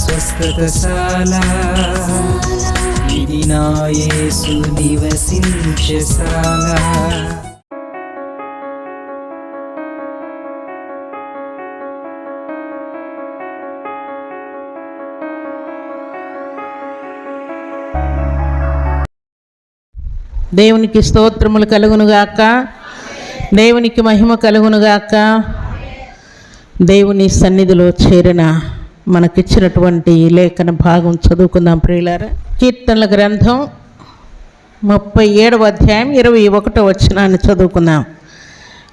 స్వస్థతశాల. ఇది నా యేసు నివసించశాల దేవునికి స్తోత్రములు కలుగునుగాక. దేవునికి మహిమ కలుగునుగాక. దేవుని సన్నిధిలో చేరిన మనకిచ్చినటువంటి లేఖన భాగం చదువుకుందాం ప్రియులారా. కీర్తనల గ్రంథం ముప్పై ఏడవ అధ్యాయం ఇరవై ఒకటో వచ్చినాన్ని చదువుకుందాం.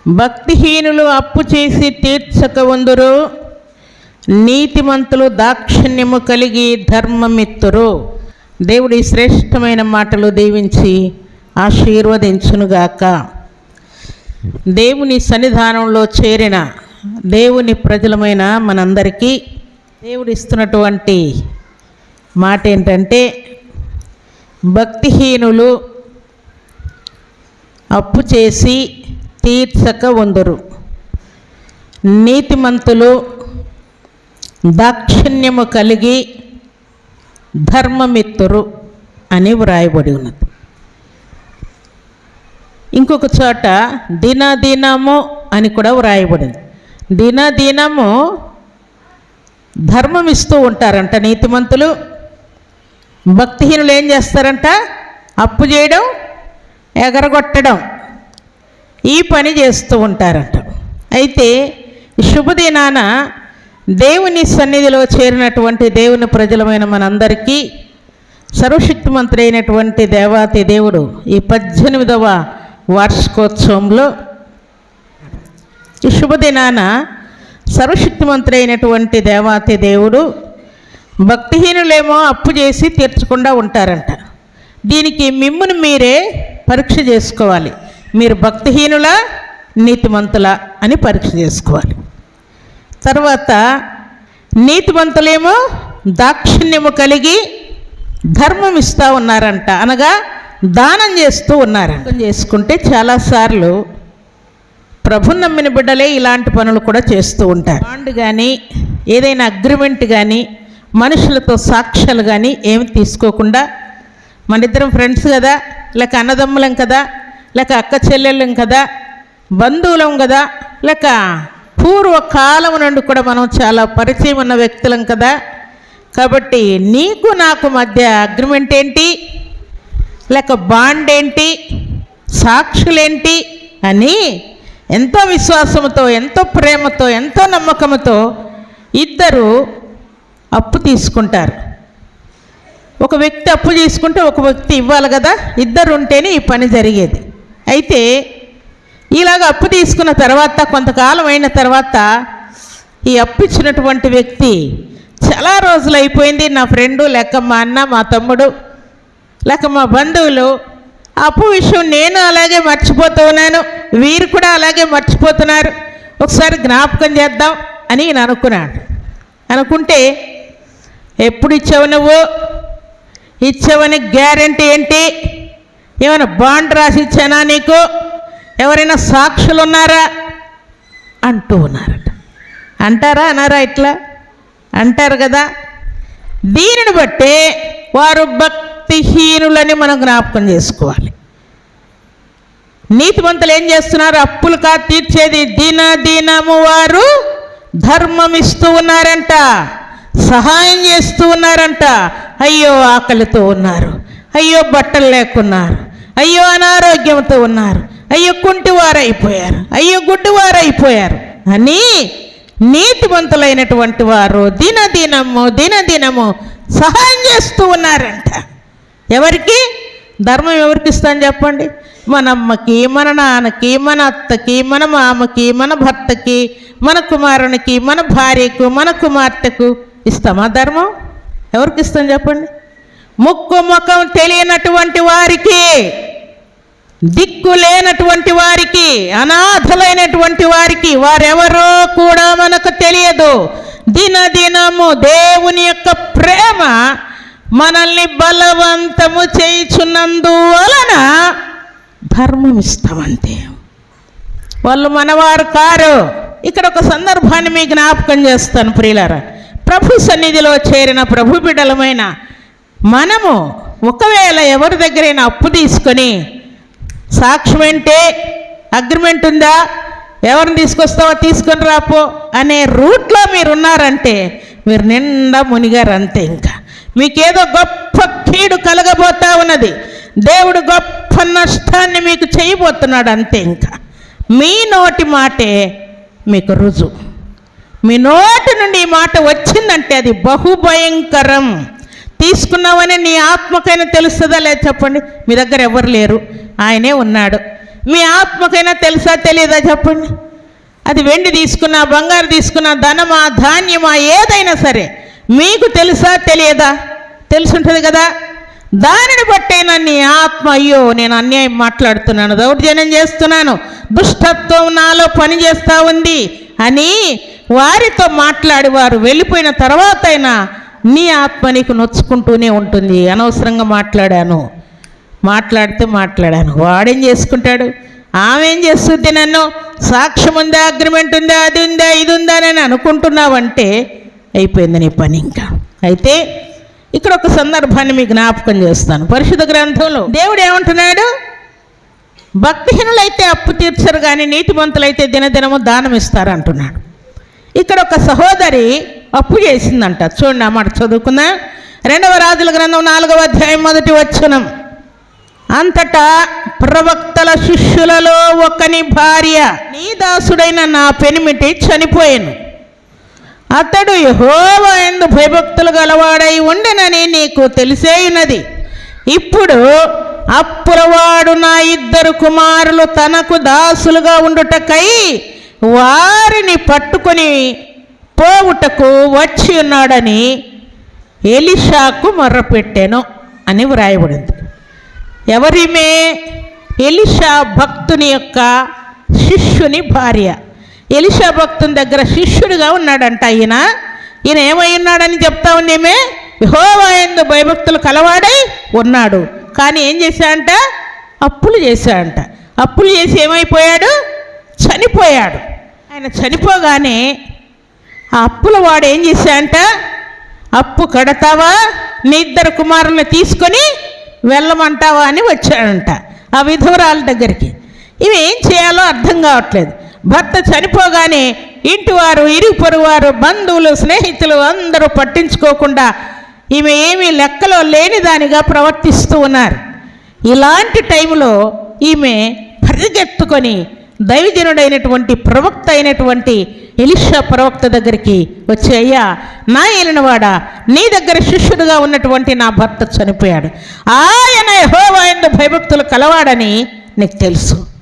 భక్తిహీనులు అప్పు చేసి తీర్చక ఉందురు నీతిమంతులు దాక్షిణ్యము కలిగి ధర్మమిత్తురు. దేవుడి శ్రేష్టమైన మాటలు దీవించి ఆశీర్వదించునుగాక. దేవుని సన్నిధానంలో చేరిన దేవుని ప్రజలమైన మనందరికీ దేవుడు ఇస్తున్నటువంటి మాట ఏంటంటే భక్తిహీనులు అప్పు చేసి తీర్చక వందరు. నీతిమంతులు దాక్షిణ్యము కలిగి ధర్మమిత్తురు అని వ్రాయబడి ఉన్నది. ఇంకొక చోట దినదినము అని కూడా వ్రాయబడింది. దినదినము ధర్మం ఇస్తూ ఉంటారంట నీతిమంతులు. భక్తిహీనులు ఏం చేస్తారంట? అప్పు చేయడం ఎగరగొట్టడం ఈ పని చేస్తూ ఉంటారంట. అయితే శుభదినాన దేవుని సన్నిధిలో చేరినటువంటి దేవుని ప్రజలమైన మనందరికీ సర్వశక్తిమంతుడు అయినటువంటి దేవాతి దేవుడు ఈ పద్దెనిమిదవ వార్షికోత్సవంలో ఈ శుభదినాన సర్వశక్తిమంతుడైనటువంటి దేవాతి దేవుడు భక్తిహీనులేమో అప్పు చేసి తీర్చకుండా ఉంటారంట. దీనికి మిమ్మును మీరే పరీక్ష చేసుకోవాలి. మీరు భక్తిహీనులా నీతిమంతులా అని పరీక్ష చేసుకోవాలి. తర్వాత నీతిమంతులేమో దాక్షిణ్యము కలిగి ధర్మం ఇస్తూ ఉన్నారంట. అనగా దానం చేస్తూ ఉన్నారంట. చేసుకుంటే చాలాసార్లు ప్రభు నమ్మిన బిడ్డలే ఇలాంటి పనులు కూడా చేస్తూ ఉంటారు. బాండ్ కానీ ఏదైనా అగ్రిమెంట్ కానీ మనుషులతో సాక్ష్యాలు కానీ ఏమి తీసుకోకుండా మన ఇద్దరం ఫ్రెండ్స్ కదా లేక అన్నదమ్ములం కదా లేక అక్క చెల్లెళ్ళం కదా బంధువులం కదా లేక పూర్వకాలం నుండి కూడా మనం చాలా పరిచయం ఉన్న వ్యక్తులం కదా. కాబట్టి నీకు నాకు మధ్య అగ్రిమెంట్ ఏంటి? లేక బాండ్ ఏంటి? సాక్షులేంటి? అని ఎంతో విశ్వాసంతో ఎంతో ప్రేమతో ఎంతో నమ్మకంతో ఇద్దరు అప్పు తీసుకుంటారు. ఒక వ్యక్తి అప్పు తీసుకుంటే ఒక వ్యక్తి ఇవ్వాలి కదా ఇద్దరు ఉంటేనే ఈ పని జరిగేది. అయితే ఇలాగ అప్పు తీసుకున్న తర్వాత కొంతకాలం అయిన తర్వాత ఈ అప్పు ఇచ్చినటువంటి వ్యక్తి చాలా రోజులు అయిపోయింది. నా ఫ్రెండు లేక మా అన్న మా తమ్ముడు లేక మా బంధువులు అప్పు విషయం నేను అలాగే మర్చిపోతున్నాను వీరు కూడా అలాగే మర్చిపోతున్నారు. ఒకసారి జ్ఞాపకం చేద్దాం అని నేను అనుకున్నాడు అనుకుంటే ఎప్పుడు ఇచ్చావు నువ్వు? ఇచ్చావని గ్యారంటీ ఏంటి? ఏమైనా బాండ్ రాసి ఇచ్చానా నీకు? ఎవరైనా సాక్షులు ఉన్నారా? అంటూ ఉన్నారట. అంటారా అన్నారా ఇట్లా? అంటారు కదా. దీనిని బట్టే వారు భక్తిహీనులని మనం జ్ఞాపకం చేసుకోవాలి. నీతిమంతులు ఏం చేస్తున్నారు? అప్పులు కా తీర్చేది దిన దినము వారు ధర్మం ఇస్తూ ఉన్నారంట సహాయం చేస్తూ ఉన్నారంట. అయ్యో ఆకలితో ఉన్నారు అయ్యో బట్టలు లేకున్నారు అయ్యో అనారోగ్యంతో ఉన్నారు అయ్యో కుంటివారైపోయారు అయ్యో గుడ్డివారైపోయారు. అని నీతివంతులైనటువంటి వారు దినదినము దినదినము సహాయం చేస్తూ ఉన్నారంట. ఎవరికి? ధర్మం ఎవరికి ఇస్తాను చెప్పండి. మన అమ్మకి మన నాన్నకి మన అత్తకి మన మామకి మన భర్తకి మన కుమారునికి మన భార్యకు మన కుమార్తెకు ఇస్తామా ధర్మం? ఎవరికి ఇస్తాం చెప్పండి. ముక్కు ముఖం తెలియనటువంటి వారికి దిక్కు లేనటువంటి వారికి అనాథలైనటువంటి వారికి వారెవరో కూడా మనకు తెలియదు. దినదినము దేవుని యొక్క ప్రేమ మనల్ని బలవంతము చేయుచున్నందువలన ధర్మం ఇస్తామంతే వాళ్ళు మనవారు కారు. ఇక్కడ ఒక సందర్భాన్ని మీకు జ్ఞాపకం చేస్తాను ప్రియులారా. ప్రభు సన్నిధిలో చేరిన ప్రభు బిడ్డలమైన మనము ఒకవేళ ఎవరి దగ్గరైనా అప్పు తీసుకొని సాక్ష్యం ఏంటే? అగ్రిమెంట్ ఉందా? ఎవరిని తీసుకొస్తావో తీసుకొని రాపో అనే రూట్లో మీరు ఉన్నారంటే మీరు నిండా మునిగారు అంతే ఇంకా. మీకేదో గొప్ప కీడు కలగబోతా ఉన్నది. దేవుడు గొప్ప నష్టాన్ని మీకు చేయబోతున్నాడు అంతే ఇంకా. మీ నోటి మాటే మీకు రుజువు. మీ నోటి నుండి ఈ మాట వచ్చిందంటే అది బహుభయంకరం. తీసుకున్నావని నీ ఆత్మకైనా తెలుస్తుందా లేదా చెప్పండి. మీ దగ్గర ఎవరు లేరు. ఆయనే ఉన్నాడు. మీ ఆత్మకైనా తెలుసా తెలియదా చెప్పండి. అది వెండి తీసుకున్నా బంగారు తీసుకున్నా ధనమా ధాన్యమా ఏదైనా సరే మీకు తెలుసా తెలియదా? తెలుసుంటుంది కదా? దానిని బట్టైనా నీ ఆత్మ అయ్యో నేను అన్యాయం మాట్లాడుతున్నాను దౌర్జన్యం చేస్తున్నాను దుష్టత్వం నాలో పని చేస్తూ ఉంది అని వారితో మాట్లాడి వారు వెళ్ళిపోయిన తర్వాత అయినా నీ ఆత్మ నీకు నొచ్చుకుంటూనే ఉంటుంది. అనవసరంగా మాట్లాడాను. మాట్లాడితే మాట్లాడాను. వాడేం చేసుకుంటాడు? ఆమె ఏం చేస్తుంది నన్ను? సాక్ష్యం ఉందా? అగ్రిమెంట్ ఉందా? అది ఉందా? ఇది ఉందా? అని అనుకుంటున్నావంటే అయిపోయింది నీ పని ఇంకా. అయితే ఇక్కడ ఒక సందర్భాన్ని మీకు జ్ఞాపకం చేస్తాను. పరిశుద్ధ గ్రంథంలో దేవుడు ఏమంటున్నాడు? భక్తిహీనులైతే అప్పు తీర్చరు కానీ నీతిమంతులైతే దినదినము దానం ఇస్తారు అంటున్నాడు. ఇక్కడ ఒక సహోదరి అప్పు చేసిందంట. చూడండి ఆ మాట రెండవ రాజుల గ్రంథం నాలుగవ అధ్యాయం మొదటి వచ్చనం అంతటా ప్రవక్తల శిష్యులలో ఒకని భార్య నీ దాసుడైన నా పెనిమిటి చనిపోయాను. అతడు యహోవా ఎందు భయభక్తులు గలవాడై ఉండెనని నీకు తెలిసేయున్నది. ఇప్పుడు అప్పులవాడు నా ఇద్దరు కుమారులు తనకు దాసులుగా ఉండుటకై వారిని పట్టుకొని పోవుటకు వచ్చి ఉన్నాడని ఎలిషాకు మొర్రపెట్టాను అని వ్రాయబడింది. ఎవరిమే? ఎలిషా భక్తుని యొక్క శిష్యుని భార్య. ఎలిషా భక్తుని దగ్గర శిష్యుడిగా ఉన్నాడంట ఈయన ఈయన ఏమై ఉన్నాడని చెప్తా ఉండేమే యహోవాయందు భయభక్తులు కలవాడై ఉన్నాడు. కానీ ఏం చేశాడంట? అప్పులు చేశాడంట. అప్పులు చేసి ఏమైపోయాడు? చనిపోయాడు. ఆయన చనిపోగానే ఆ అప్పుల వాడు ఏం చేశాడంట? అప్పు కడతావా? నీ ఇద్దరు కుమారుల్ని తీసుకొని వెళ్ళమంటావా అని వచ్చాడంట ఆ విధవరాల దగ్గరికి. ఇవి ఏం చేయాలో అర్థం కావట్లేదు. భర్త చనిపోగానే ఇంటివారు ఇరుగు బంధువులు స్నేహితులు అందరూ పట్టించుకోకుండా ఈమె ఏమీ లెక్కలో లేనిదానిగా ప్రవర్తిస్తూ ఉన్నారు. ఇలాంటి టైంలో ఈమె పరిగెత్తుకొని దైవజనుడైనటువంటి ప్రవక్త అయినటువంటి ఎలిషా ప్రవక్త దగ్గరికి వచ్చి అయ్యా నా ఏలినవాడ నీ దగ్గర శిష్యుడుగా ఉన్నటువంటి నా భర్త చనిపోయాడు. ఆయన యెహోవాయందు భయభక్తులు కలవాడని నీకు తెలుసు.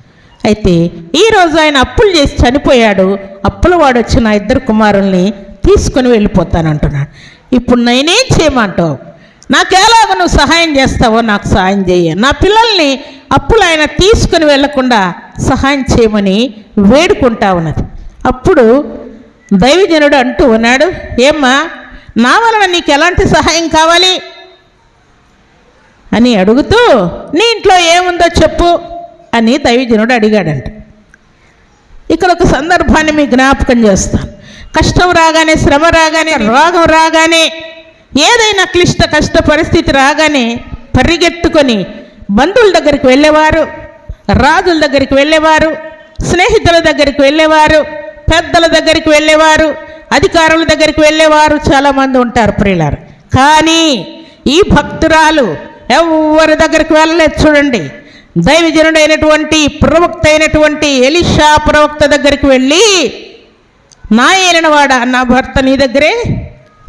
అయితే ఈరోజు ఆయన అప్పులు చేసి చనిపోయాడు. అప్పుల వాడు వచ్చి నా ఇద్దరు కుమారుల్ని తీసుకొని వెళ్ళిపోతానంటున్నాడు. ఇప్పుడు నేనేం చేయమంటావు? నాకెలాగ నువ్వు సహాయం చేస్తావో నాకు సహాయం చేయ నా పిల్లల్ని అప్పులు ఆయన తీసుకుని వెళ్ళకుండా సహాయం చేయమని వేడుకుంటా ఉన్నది. అప్పుడు దైవజనుడు అంటూ ఉన్నాడు ఏమ్మా నా వలన నీకు ఎలాంటి సహాయం కావాలి? అని అడుగుతూ నీ ఇంట్లో ఏముందో చెప్పు. అని దైవజనుడు అడిగాడంట. ఇక్కడ ఒక సందర్భాన్ని మీకు జ్ఞాపకం చేస్తాను. కష్టం రాగానే శ్రమ రాగానే రోగం రాగానే ఏదైనా క్లిష్ట కష్ట పరిస్థితి రాగానే పరిగెత్తుకొని బంధువుల దగ్గరికి వెళ్ళేవారు రాజుల దగ్గరికి వెళ్ళేవారు స్నేహితుల దగ్గరికి వెళ్ళేవారు పెద్దల దగ్గరికి వెళ్ళేవారు అధికారుల దగ్గరికి వెళ్ళేవారు చాలామంది ఉంటారు ప్రియులారు. కానీ ఈ భక్తురాలు ఎవరి దగ్గరికి వెళ్ళలేదు చూడండి. దైవజనుడైనటువంటి ప్రవక్త అయినటువంటి ఎలిషా ప్రవక్త దగ్గరికి వెళ్ళి నా ఏలినవాడ నా భర్త నీ దగ్గరే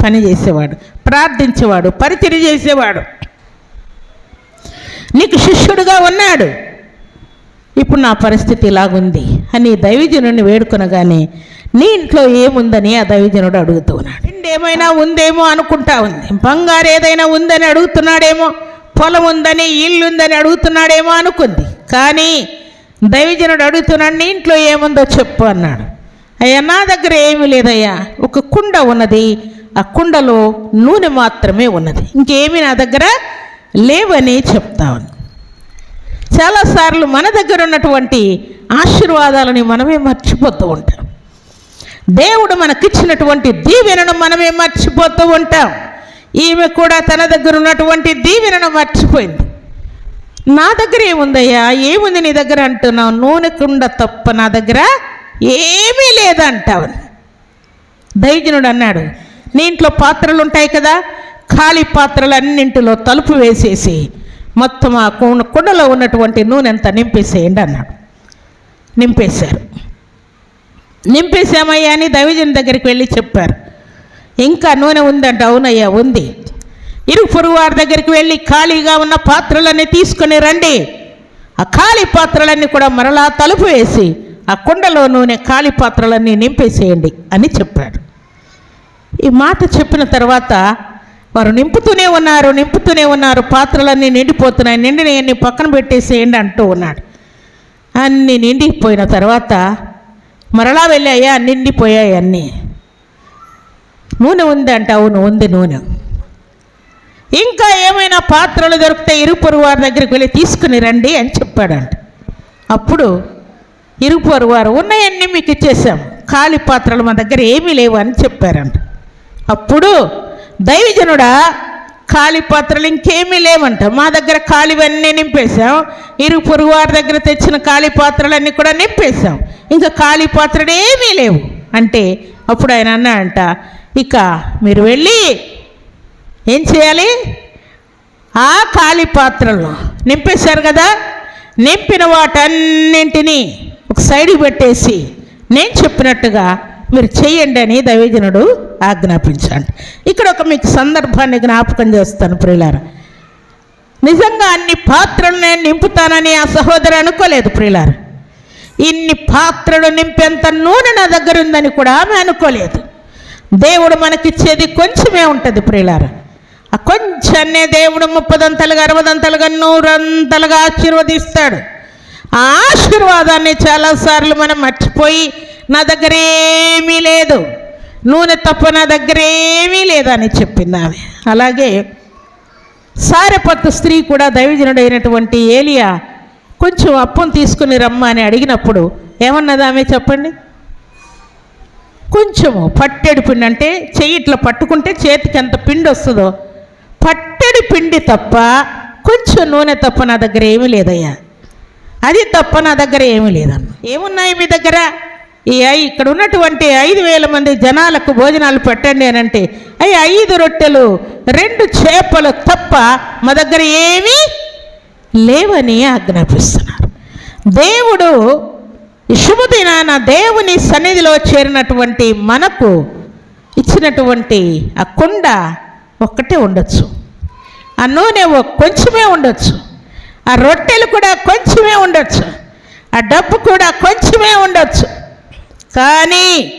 పని చేసేవాడు ప్రార్థించేవాడు పరిచయం చేసేవాడు. నీకు శిష్యుడుగా ఉన్నాడు. ఇప్పుడు నా పరిస్థితి ఇలాగుంది అని దైవజనుడిని వేడుకొనగానే నీ ఇంట్లో ఏముందని ఆ దైవజనుడు అడుగుతూ ఉన్నాడు. ఏమైనా ఉందేమో అనుకుంటా ఉంది. బంగారు ఏదైనా ఉందని అడుగుతున్నాడేమో. పొలం ఉందని ఇల్లుందని అడుగుతున్నాడేమో అనుకుంది. కానీ దైవజనుడు అడుగుతున్నాడు ఇంట్లో ఏముందో చెప్పు అన్నాడు. అయ్యా నా దగ్గర ఏమీ లేదయ్యా. ఒక కుండ ఉన్నది. ఆ కుండలో నూనె మాత్రమే ఉన్నది. ఇంకేమీ నా దగ్గర లేవని చెప్తా ఉంది. చాలాసార్లు మన దగ్గర ఉన్నటువంటి ఆశీర్వాదాలని మనమే మర్చిపోతూ ఉంటాం. దేవుడు మనకిచ్చినటువంటి దీవెనను మనమే మర్చిపోతూ ఉంటాం. ఈమె కూడా తన దగ్గర ఉన్నటువంటి దీవెనను మర్చిపోయింది. నా దగ్గర ఏముందయ్యా? ఏముంది నీ దగ్గర అంటున్నావు? నూనె కుండ తప్ప నా దగ్గర ఏమీ లేదంటావు. దైజనుడు అన్నాడు నీ ఇంట్లో పాత్రలు ఉంటాయి కదా ఖాళీ పాత్రలన్నింటిలో తలుపు వేసేసి మొత్తం ఆ కుండలో ఉన్నటువంటి నూనె అంతా నింపేసేయండి అన్నాడు. నింపేశారు. నింపేశామయ్యా అని దైవజన్ దగ్గరికి వెళ్ళి చెప్పారు. ఇంకా నూనె ఉందంట అవునయ్యా ఉంది. ఇరుగు పొరుగు వారి దగ్గరికి వెళ్ళి ఖాళీగా ఉన్న పాత్రలన్నీ తీసుకొని రండి. ఆ ఖాళీ పాత్రలన్నీ కూడా మరలా తలుపు వేసి ఆ కుండలో నూనె ఖాళీ పాత్రలన్నీ నింపేసేయండి అని చెప్పాడు. ఈ మాట చెప్పిన తర్వాత వారు నింపుతూనే ఉన్నారు నింపుతూనే ఉన్నారు పాత్రలన్నీ నిండిపోతున్నాయి నిండినవన్నీ పక్కన పెట్టేసేయండి అంటూ ఉన్నాడు. అన్నీ నిండిపోయిన తర్వాత మరలా వెళ్ళాయా? నిండిపోయాయి అన్నీ. నూనె ఉంది అంట అవును ఉంది నూనె. ఇంకా ఏమైనా పాత్రలు దొరికితే ఇరుపొరు వారి దగ్గరికి వెళ్ళి తీసుకుని రండి అని చెప్పాడంట. అప్పుడు ఇరుపొరు వారు ఉన్నాయన్నీ మీకు ఇచ్చేసాం ఖాళీ పాత్రలు మా దగ్గర ఏమీ లేవు అని చెప్పారంట. అప్పుడు దైవజనుడా ఖాళీ పాత్రలు ఇంకేమీ లేవంట. మా దగ్గర ఖాళీవన్నీ నింపేశాం. ఇరుగు పొరుగు వారి దగ్గర తెచ్చిన ఖాళీ పాత్రలన్నీ కూడా నింపేశాం. ఇంకా ఖాళీ పాత్రలు ఏమీ లేవు. అంటే అప్పుడు ఆయన అన్నాడంట ఇక మీరు వెళ్ళి ఏం చేయాలి? ఆ ఖాళీ పాత్రలు నింపేశారు కదా నింపిన వాటన్నింటినీ ఒక సైడ్కి పెట్టేసి నేను చెప్పినట్టుగా మీరు చెయ్యండి అని దైవజనుడు ఆజ్ఞాపించండి. ఇక్కడ ఒక మీకు సందర్భాన్ని జ్ఞాపకం చేస్తాను ప్రియులారా. నిజంగా అన్ని పాత్రలు నేను నింపుతానని ఆ సహోదరు అనుకోలేదు ప్రియులారా. ఇన్ని పాత్రలు నింపేంత నూనె నా దగ్గర ఉందని కూడా ఆమె అనుకోలేదు. దేవుడు మనకిచ్చేది కొంచెమే ఉంటుంది ప్రియులారా. ఆ కొంచెన్నే దేవుడు ముప్పదంతలుగా అరవదంతలుగా నూరంతలుగా ఆశీర్వదిస్తాడు. ఆ ఆశీర్వాదాన్ని చాలాసార్లు మనం మర్చిపోయి నా దగ్గర ఏమీ లేదు. నూనె తప్ప నా దగ్గర ఏమీ లేదని చెప్పింది ఆమె. అలాగే సారెపత్తు స్త్రీ కూడా దైవజనుడైనటువంటి ఏలియా కొంచెం అప్పును తీసుకుని రమ్మని అని అడిగినప్పుడు ఏమన్నది ఆమె చెప్పండి? కొంచెము పట్టెడు పిండి అంటే చెయ్యి ఇట్లా పట్టుకుంటే చేతికి ఎంత పిండి వస్తుందో. పట్టెడు పిండి తప్ప కొంచెం నూనె తప్ప నా దగ్గర ఏమీ లేదయ్యా. అది తప్ప నా దగ్గర ఏమీ లేదన్న. ఏమున్నాయి మీ దగ్గర? ఈ ఐ- ఇక్కడ ఉన్నటువంటి ఐదు వేల మంది జనాలకు భోజనాలు పెట్టండి అని అంటే అవి ఐదు రొట్టెలు రెండు చేపలు తప్ప మా దగ్గర ఏమీ లేవని ఆజ్ఞాపిస్తున్నారు. దేవుడు ఈ శుభదినాన దేవుని సన్నిధిలో చేరినటువంటి మనకు ఇచ్చినటువంటి ఆ కుండ ఒక్కటే ఉండొచ్చు. ఆ నూనె కొంచెమే ఉండొచ్చు. ఆ రొట్టెలు కూడా కొంచెమే ఉండొచ్చు. ఆ డబ్బు కూడా కొంచెమే ఉండొచ్చు. కానీ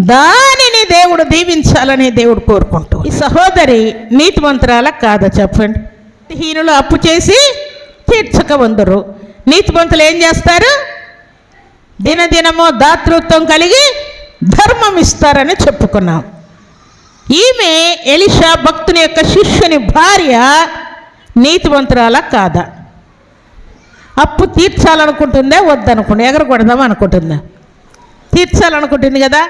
దానిని దేవుడు దీవించాలని దేవుడు కోరుకుంటూ ఈ సహోదరి నీతి మంత్రాల కాదా చెప్పండి? హీనులు అప్పు చేసి తీర్చక వందరు నీతిమంతులు ఏం చేస్తారు? దినదినము దాతృత్వం కలిగి ధర్మం ఇస్తారని చెప్పుకున్నాం. ఈమె ఎలిషా భక్తుని యొక్క శిష్యుని భార్య నీతివంతురాల కాదా? అప్పు తీర్చాలనుకుంటుందే వద్దనుకుంటే ఎగరకూడదాం అనుకుంటుందా. తీర్చాలనుకుంటుంది కదా?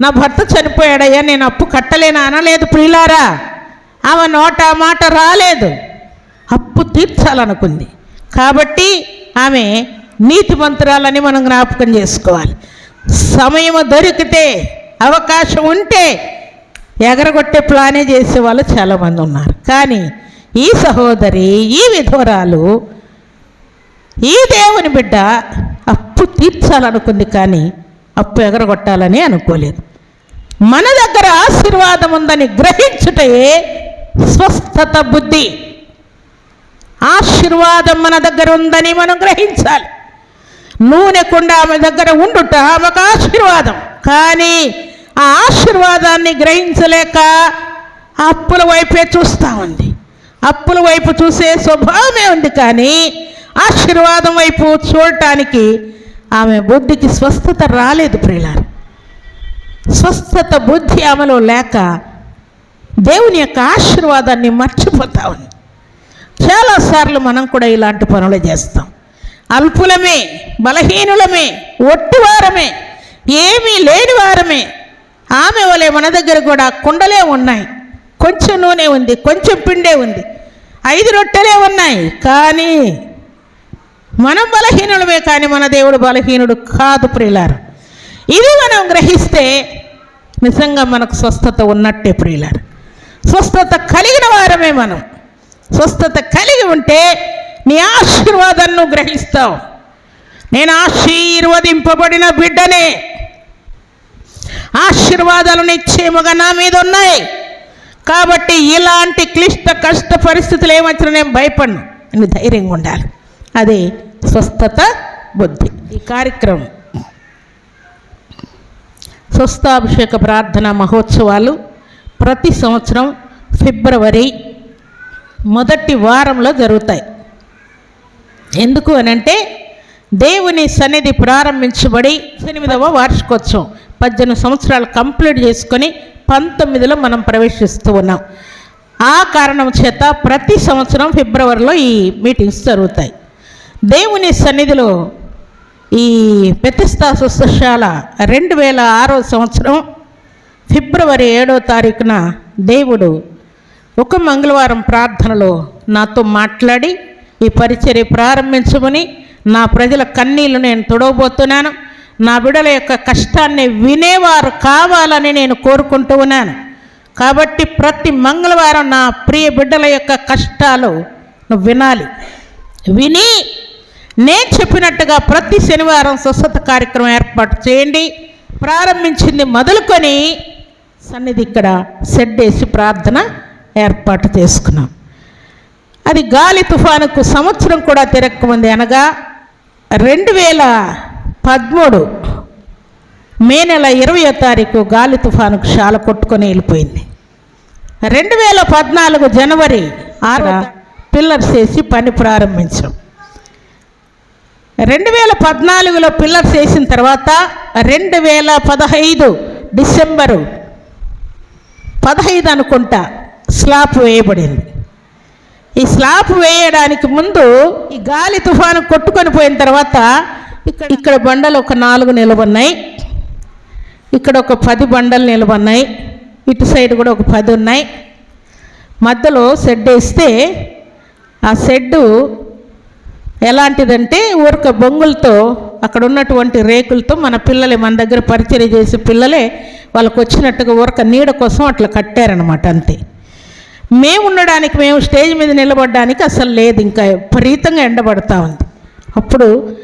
నా భర్త చనిపోయాడయ్యా నేను అప్పు కట్టలేను అనలేదు ప్రియులారా. ఆమె నోట మాట రాలేదు. అప్పు తీర్చాలనుకుంది. కాబట్టి ఆమె నీతిమంతురాలని మనం జ్ఞాపకం చేసుకోవాలి. సమయం దొరికితే అవకాశం ఉంటే ఎగరగొట్టే ప్లానే చేసే వాళ్ళు చాలామంది ఉన్నారు. కానీ ఈ సహోదరి ఈ విధవరాలు ఈ దేవుని బిడ్డ అప్పు తీర్చాలనుకుంది కానీ అప్పు ఎగరగొట్టాలని అనుకోలేదు. మన దగ్గర ఆశీర్వాదం ఉందని గ్రహించుటే స్వస్థత బుద్ధి ఆశీర్వాదం మన దగ్గర ఉందని మనం గ్రహించాలి. నూనె కుండ ఆమె దగ్గర ఉండుట ఆమెకు ఆశీర్వాదం. కానీ ఆ ఆశీర్వాదాన్ని గ్రహించలేక అప్పుల వైపే చూస్తూ ఉంది. అప్పుల వైపు చూసే స్వభావమే ఉంది కానీ ఆశీర్వాదం వైపు చూడటానికి ఆమె బుద్ధికి స్వస్థత రాలేదు ప్రియులారు. స్వస్థత బుద్ధి ఆమెలో లేక దేవుని యొక్క ఆశీర్వాదాన్ని మర్చిపోతా ఉంది. చాలాసార్లు మనం కూడా ఇలాంటి పనులు చేస్తాం. అల్పులమే బలహీనులమే ఒట్టివారమే ఏమీ లేని వారమే. ఆమె వలె మన దగ్గర కూడా కుండలే ఉన్నాయి. కొంచెం నూనె ఉంది కొంచెం పిండే ఉంది. ఐదు రొట్టెలే ఉన్నాయి. కానీ మనం బలహీనులమే కానీ మన దేవుడు బలహీనుడు కాదు ప్రియులారు. ఇది మనం గ్రహిస్తే నిజంగా మనకు స్వస్థత ఉన్నట్టే ప్రియులారు. స్వస్థత కలిగిన వారమే మనం. స్వస్థత కలిగి ఉంటే నీ ఆశీర్వాదాన్ని గ్రహిస్తావు. నేను ఆశీర్వదింపబడిన బిడ్డనే. ఆశీర్వాదాలు నిశ్చయముగా నా మీద ఉన్నాయి. కాబట్టి ఇలాంటి క్లిష్ట కష్ట పరిస్థితులు ఏమొచ్చినా నేను భయపడను. అని ధైర్యంగా ఉండాలి. అది స్వస్థత బుద్ధి. ఈ కార్యక్రమం. స్వస్థాభిషేక ప్రార్థన మహోత్సవాలు ప్రతి సంవత్సరం ఫిబ్రవరి మొదటి వారంలో జరుగుతాయి. ఎందుకు అనంటే దేవుని సన్నిధి ప్రారంభించబడి ఎనిమిదవ వార్షికోత్సవం పద్దెనిమిది సంవత్సరాలు కంప్లీట్ చేసుకొని పంతొమ్మిదిలో మనం ప్రవేశిస్తూ ఉన్నాం. ఆ కారణం చేత ప్రతి సంవత్సరం ఫిబ్రవరిలో ఈ మీటింగ్స్ జరుగుతాయి. దేవుని సన్నిధిలో ఈ పెతిస్తా సుశాల రెండు వేల ఆరో సంవత్సరం ఫిబ్రవరి ఏడో తారీఖున దేవుడు ఒక మంగళవారం ప్రార్థనలో నాతో మాట్లాడి ఈ పరిచర్య ప్రారంభించమని నా ప్రజల కన్నీళ్ళు నేను తొడవబోతున్నాను. నా బిడల యొక్క కష్టాన్ని వినేవారు కావాలని నేను కోరుకుంటూ ఉన్నాను. కాబట్టి ప్రతి మంగళవారం నా ప్రియ బిడ్డల యొక్క కష్టాలు నువ్వు వినాలి. విని నేను చెప్పినట్టుగా ప్రతి శనివారం స్వస్థత కార్యక్రమం ఏర్పాటు చేయండి. ప్రారంభించింది మొదలుకొని సన్నిధి ఇక్కడ సెడ్డేసి ప్రార్థన ఏర్పాటు చేసుకున్నాం. అది గాలి తుఫానుకు సంవత్సరం కూడా తిరక్కముంది. అనగా రెండు వేల పదమూడు మే నెల ఇరవయో తారీఖు గాలి తుఫానుకు శాల కొట్టుకొని వెళ్ళిపోయింది. రెండు వేల పద్నాలుగు జనవరి ఆరు పిల్లర్స్ వేసి పని ప్రారంభించాం. రెండు వేల పద్నాలుగులో పిల్లర్స్ వేసిన తర్వాత రెండు వేల పదహైదు డిసెంబరు పదహైదు అనుకుంటా స్లాబ్ వేయబడింది. ఈ స్లాబ్ వేయడానికి ముందు ఈ గాలి తుఫాను కొట్టుకొని పోయిన తర్వాత ఇక్కడ ఇక్కడ బండలు ఒక నాలుగు నిలబడినాయి. ఇక్కడ ఒక పది బండలు నిలబడినాయి. ఇటు సైడ్ కూడా ఒక పది ఉన్నాయి. మధ్యలో షెడ్ వేస్తే ఆ షెడ్డు ఎలాంటిదంటే ఊరిక బొంగులతో అక్కడ ఉన్నటువంటి రేకులతో మన పిల్లలే మన దగ్గర పరిచయం చేసే పిల్లలే వాళ్ళకు వచ్చినట్టుగా ఊరక నీడ కోసం అట్లా కట్టారనమాట అంతే. మేము ఉండడానికి మేము స్టేజ్ మీద నిలబడడానికి అసలు లేదు. ఇంకా విపరీతంగా ఎండబడతా ఉంది. అప్పుడు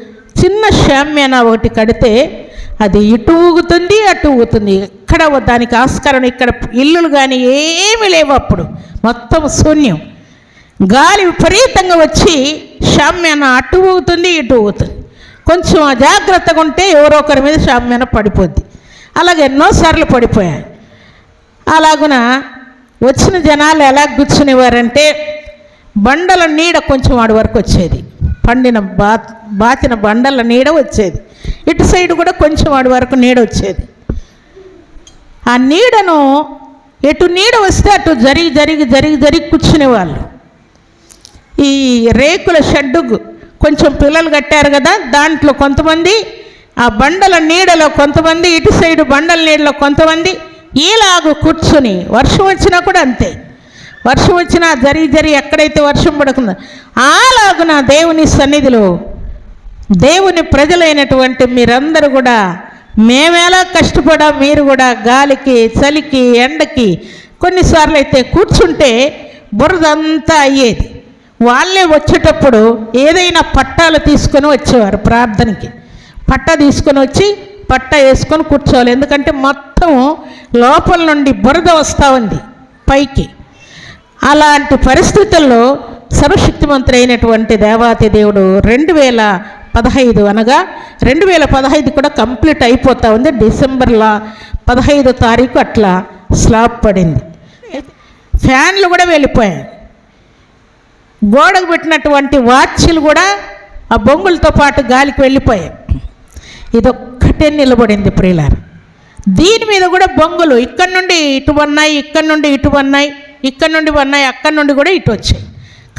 చిన్న శామ్యాన ఒకటి కడితే అది ఇటు ఊగుతుంది అటు ఊగుతుంది. ఎక్కడ దానికి ఆస్కారం ఇక్కడ ఇల్లులు కానీ ఏమీ లేవు అప్పుడు. మొత్తం శూన్యం. గాలి విపరీతంగా వచ్చి శామ్యాన అటు ఊగుతుంది ఇటు ఊగుతుంది. కొంచెం అజాగ్రత్తగా ఉంటే ఎవరో ఒకరి మీద శామ్యాన పడిపోద్ది. అలాగే ఎన్నోసార్లు పడిపోయాయి అలాగున వచ్చిన జనాలు ఎలా కూర్చునేవారంటే బండల నీడ కొంచెం వాడి వరకు వచ్చేది. పండిన బా బాచిన బండల నీడ వచ్చేది. ఇటు సైడ్ కూడా కొంచెం వాడి వరకు నీడ వచ్చేది. ఆ నీడను ఎటు నీడ వస్తే అటు జరిగి జరిగి జరిగి జరిగి కూర్చునేవాళ్ళు. ఈ రేకుల షెడ్డు కొంచెం పిల్లలు కట్టారు కదా దాంట్లో కొంతమంది ఆ బండల నీడలో కొంతమంది ఇటు సైడు బండల నీడలో కొంతమంది ఈలాగు కూర్చుని వర్షం వచ్చినా కూడా అంతే. వర్షం వచ్చినా జరి జరి ఎక్కడైతే వర్షం పడుకుందో అలాగున దేవుని సన్నిధిలో దేవుని ప్రజలైనటువంటి మీరందరూ కూడా మేమేలా కష్టపడా మీరు కూడా గాలికి చలికి ఎండకి కొన్నిసార్లు అయితే కూర్చుంటే బురదంతా అయ్యేది. వాళ్ళే వచ్చేటప్పుడు ఏదైనా పట్టాలు తీసుకొని వచ్చేవారు ప్రార్థనకి. పట్ట తీసుకొని వచ్చి పట్ట వేసుకొని కూర్చోవాలి. ఎందుకంటే మొత్తం లోపల నుండి బురద వస్తూ ఉంది పైకి. అలాంటి పరిస్థితుల్లో సర్వశక్తిమంతుడు అయినటువంటి దేవాతి దేవుడు రెండు వేల పదహైదు అనగా రెండు వేల పదహైదు కూడా కంప్లీట్ అయిపోతూ ఉంది. డిసెంబర్లో పదహైదు తారీఖు అట్లా స్లాబ్ పడింది. ఫ్యాన్లు కూడా వెళ్ళిపోయాయి. గోడకు పెట్టినటువంటి వాచ్లు కూడా ఆ బొంగులతో పాటు గాలికి వెళ్ళిపోయాయి. ఒక్కటే నిలబడింది ప్రియులారు. దీని మీద కూడా బొంగులు ఇక్కడ నుండి ఇటు వన్నాయి ఇక్కడ నుండి ఇటు వన్నాయి ఇక్కడ నుండి వన్నాయి అక్కడ నుండి కూడా ఇటు వచ్చాయి.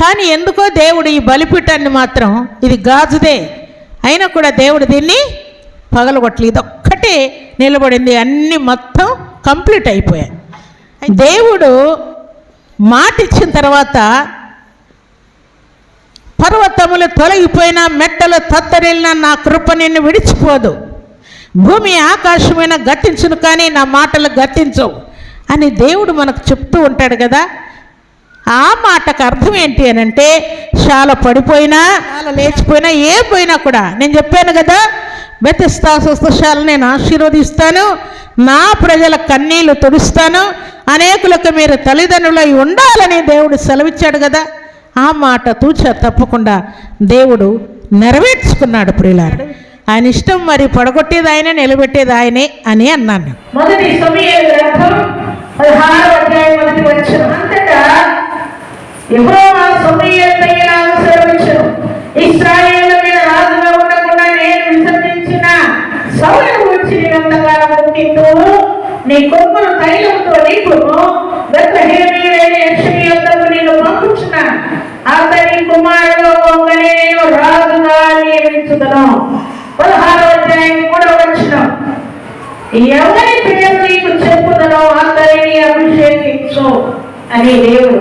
కానీ ఎందుకో దేవుడు ఈ బలిపీఠాన్ని మాత్రం ఇది గాజుదే. అయినా కూడా దేవుడు దీన్ని పగలగొట్టలేదు. ఇదొక్కటే నిలబడింది అన్ని మొత్తం కంప్లీట్ అయిపోయాయి. దేవుడు మాట ఇచ్చిన తర్వాత పర్వతములు తొలగిపోయిన మెట్టలు తత్తరిల్లిన నా కృప నిన్ను విడిచిపోదు. భూమి ఆకాశమైన గట్టించును కానీ నా మాటలు గట్టించవు. అని దేవుడు మనకు చెప్తూ ఉంటాడు కదా. ఆ మాటకు అర్థం ఏంటి అని అంటే శాల పడిపోయినా శాల లేచిపోయినా ఏ పోయినా కూడా నేను చెప్పాను కదా బెతిస్తా స్వస్థశాల నేను ఆశీర్వదిస్తాను నా ప్రజల కన్నీళ్ళు తుడుస్తాను అనేకులకు మీరు తల్లిదండ్రులై ఉండాలని దేవుడు సెలవిచ్చాడు కదా. ఆ మాట తూచా తప్పకుండా దేవుడు నెరవేర్చుకున్నాడు ప్రియులాడు ఆయన ఇష్టం మరి పడగొట్టేది ఆయనే నిలబెట్టేది ఆయనే అని అన్నాను. మొదటి సమయాల గ్రంథం పదహారు అధ్యాయం మొదటి వచ్చిన అంతటా యెహోవా సమయాలపై ఇలా సెలవించును మీద రాజుగా ఉండకుండా నేను విసర్జించిన సౌలు గురించి ముట్టింటూ నీ కొమ్మును తైలంతో నింపును బెత్లహేమీయుడైన యెషయి యొద్దకు నేను పంపుచున్నాను అతని కుమారుడు ఒక్కనే నేను రాజుగా నియమించుదను. పదహారో అధ్యాయం కూడా వచ్చినాం ఎవరి పేరు నీకు చెప్పుదనో అందరినీ అభిషేకించు అని దేవుడు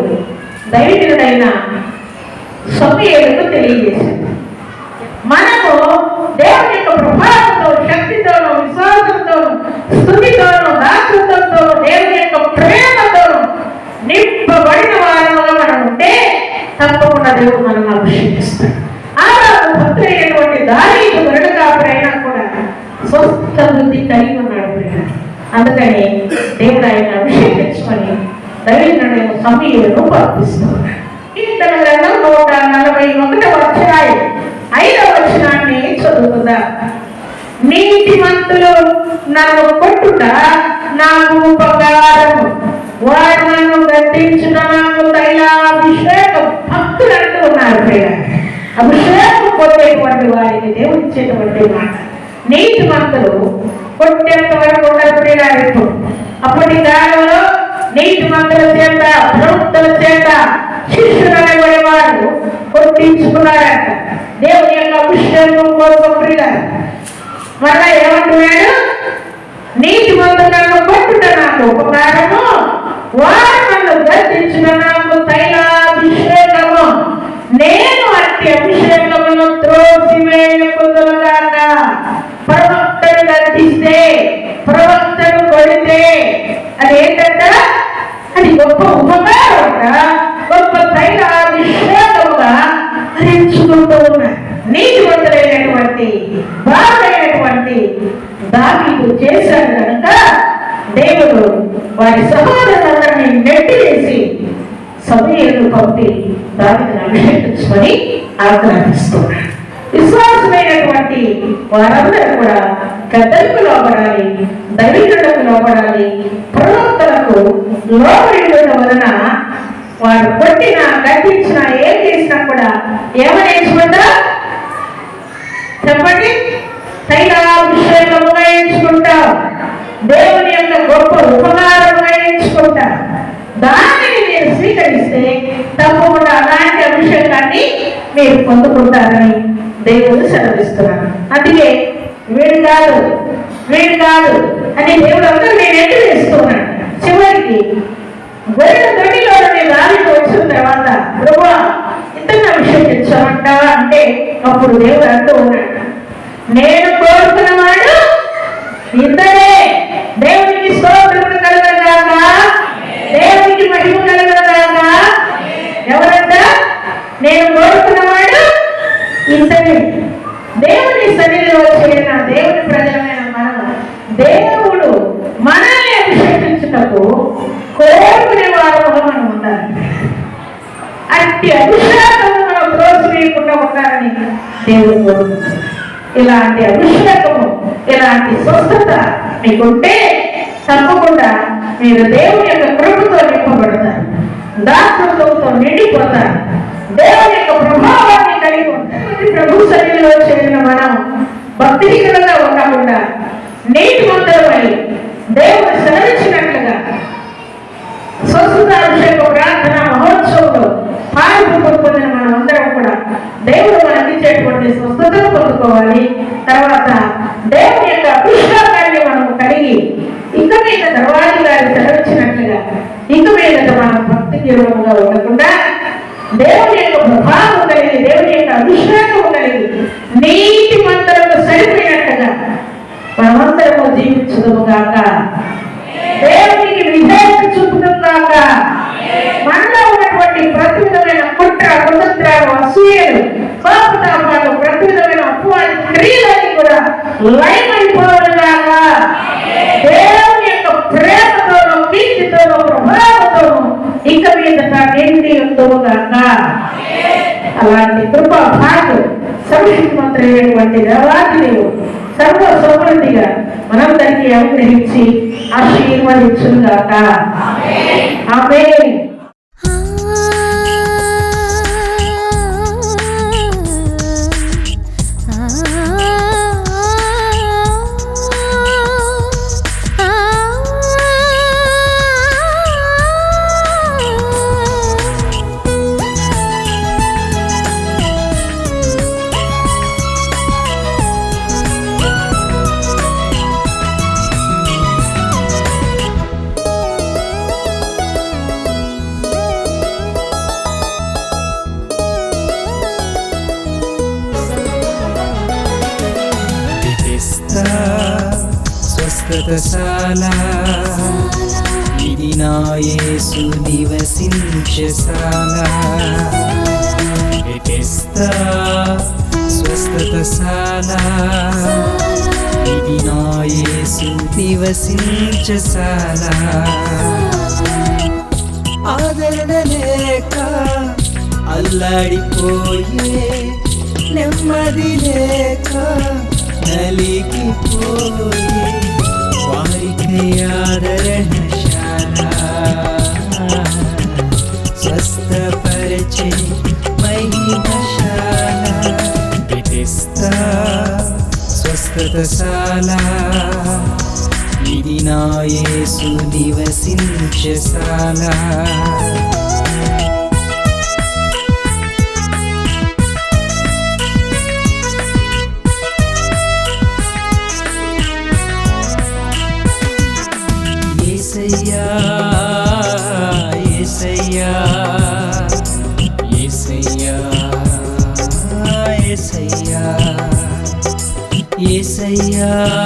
దైవికుడైన సమయకు తెలియజేశాడు. మనము దేవుని యొక్క ప్రభావంతో శక్తితోనూ విశ్వాసంతోనూ స్థుతితోనూ దాతృత్వంతో దేవుని యొక్క ప్రేమతోనూ నింపబడిన వారముగా మనం ఉంటే తప్పకుండా దేవుడు మనం అభిషేకిస్తాడు. ఆ భక్తులైనటువంటి దారి వరుడు కాపుడైనా కూడా స్వస్థ బుద్ధి కలిగి ఉన్నాడు అందుకని దేవుడు ఆయన అభిషేకించుకొని దైవజనుడైన సమీయులను పంపిస్తున్నాడు కీర్తన గ్రంథం నూట నలభై ఒకటవ అధ్యాయం ఐదవ వచనాన్ని చదువుకుందా. నీతిమంతులు నన్ను కొట్టుట నాకు ఉపకారము వారు నన్ను గద్దించుట నాకు తైలాభిషేకం భక్తులను అభిషేకం పొందేటువంటి వారికి దేవుడు ఇచ్చేటువంటి మాట. నీతిమంతులు కొట్టేంత వరకు ఉండదు ప్రియులారా అప్పటి కాలంలో నీటి నీతిమంతుల చేత ప్రవక్తల చేత శిష్యులు వారు కొట్టించుకున్నారట. దేవుని యొక్క అభిషేకం కోసం ప్రియులారా మరలా ఏమంటున్నాడు? నీటి మందు నన్ను కొట్టుట నాకు ఉపకారము వారు నన్ను గర్తించిన నాకు తైలాభిషేకము. నేను అట్టి అభిషేకమును త్రోసి వేయకుందుగాక ప్రవక్తను గర్తిస్తే ప్రవక్తను కొడితే అది ఏంటంట? అది గొప్ప ఉపకారముగా గొప్ప తైలాభిషేకముగా హరించుకుంటూ ఉన్నారు నీతివంతులైనటువంటి బాగులైనటువంటి దావీదు చేశాడు కనుక దేవుడు వారి సహోదరులందరినీ నెట్టివేసి సమయంలో పంపి దావిని అభిషేకించుకొని ఆజ్ఞాపిస్తున్నాడు విశ్వాసమైనటువంటి వారందరూ కూడా గద్దలకు లోపడాలి దైవికులకు లోపడాలి ప్రవక్తలకు లోపడిన వలన వారు కొట్టిన గట్టించిన ఏం చేసినా కూడా ఏమని ఎంచుకుంటా చెప్పండి తైలాభిషేకముగా ఎంచుకుంటాం దేవుని యొక్క గొప్ప ఉపకారముగా ఎంచుకుంటాం దానిని మీరు స్వీకరిస్తే తప్పకుండా అలాంటి అభిషేకాన్ని మీరు పొందుకుంటారని దేవుడు సెలవిస్తున్నాను అందుకే వీడు కాదు వీడు కాదు అని దేవుడు అందరూ నేను ఎదురు చేస్తున్నాను చివరికి గొర్రెల దొడ్డిలో నేను దారికి వచ్చిన తర్వాత ప్రభువా ఇతను అభిషేకించమంటావా అంటే అప్పుడు దేవుడు అంటూ ఉన్నాడు. నేను కోరుకున్నవాడు ఇద్దరే దేవునికి స్తోత్రములు కలగగాక దేవునికి మహిమ కలగగాక ఎవరంట నేను కోరుకున్నవాడు ఇతని దేవుని సన్నిధిలో చేరిన దేవుని ప్రజలమైన మనం దేవుడు మనల్ని అభిషేకించుటకు కోరుకునే వారు మనం ఉండాలి. అట్టి అభిషేకము మనం త్రోసివేయకుండా ఉండాలని దేవుడు కోరుకుంటున్నాడు. ఇలాంటి అభిషేకము ఇలాంటి స్వస్థత మీకుంటే తప్పకుండా మీరు దేవుని యొక్క కృపతో నింపబడతారు. దాసత్వంతో నిండిపోతారు. దేవుని యొక్క ప్రభావాన్ని కలిగి ఉంటుంది ప్రభు శరీరంలో చేరిన మనం భక్తిహీనంగా ఉండకుండా నీటి ముందరమై దేవుడు సెలవిచ్చినట్లుగా స్వస్థతాభిషేక ప్రార్థన మహోత్సవంలో పాల్పు పొందిన మనం అందరం కూడా దేవుడు మనకిచ్చేటువంటి స్వస్థతను పొందుకోవాలి. తర్వాత దేవుని యొక్క అభిషేకాన్ని మనం కలిగి ఇక మీద దర్వాజు గారు సెలవిచ్చినట్లుగా ఇక మీద మనం భక్తి జీవనంగా ఉండకుండా దేవుడు చూపించుదురుగాక దేవునికి విధేయత చూపుతుందాక మనలో ఉన్నటువంటి ప్రతి విధమైన కుట్ర కుతంత్రాలు అసూయలు కోపతాపాలు ప్రతి విధమైన అప్పువాళ్ళు స్త్రీలని కూడా లైవ్ అయిపోవడాక దేవుని యొక్క ప్రేమతోనూ కీర్తితోనూ ప్రభావంతోనూ ఇక మీదట కేంద్రీయంతోగాక అలాంటి కృప భాగ్యం సమృద్ధి మంత్రి అయినటువంటి దేవాది నీవు సర్వ సమృద్ధిగా మనందరికీ అనుగ్రహించి ఆశీర్వదించుగాక ఆమె యేసు నివసించసానా ఎటెస్తా స్వస్థత సానా. ఇది నా యేసు నివసించసానా. ఆదరణ లేక అల్లాడిపోయే నెమ్మది లేక నలిగిపోయే వారికై ఆదరణ స్వస్థపరిచే మహిమశాల విధిస్తా స్వస్థతశాల. ఇది నా యేసు నివసించశాల día.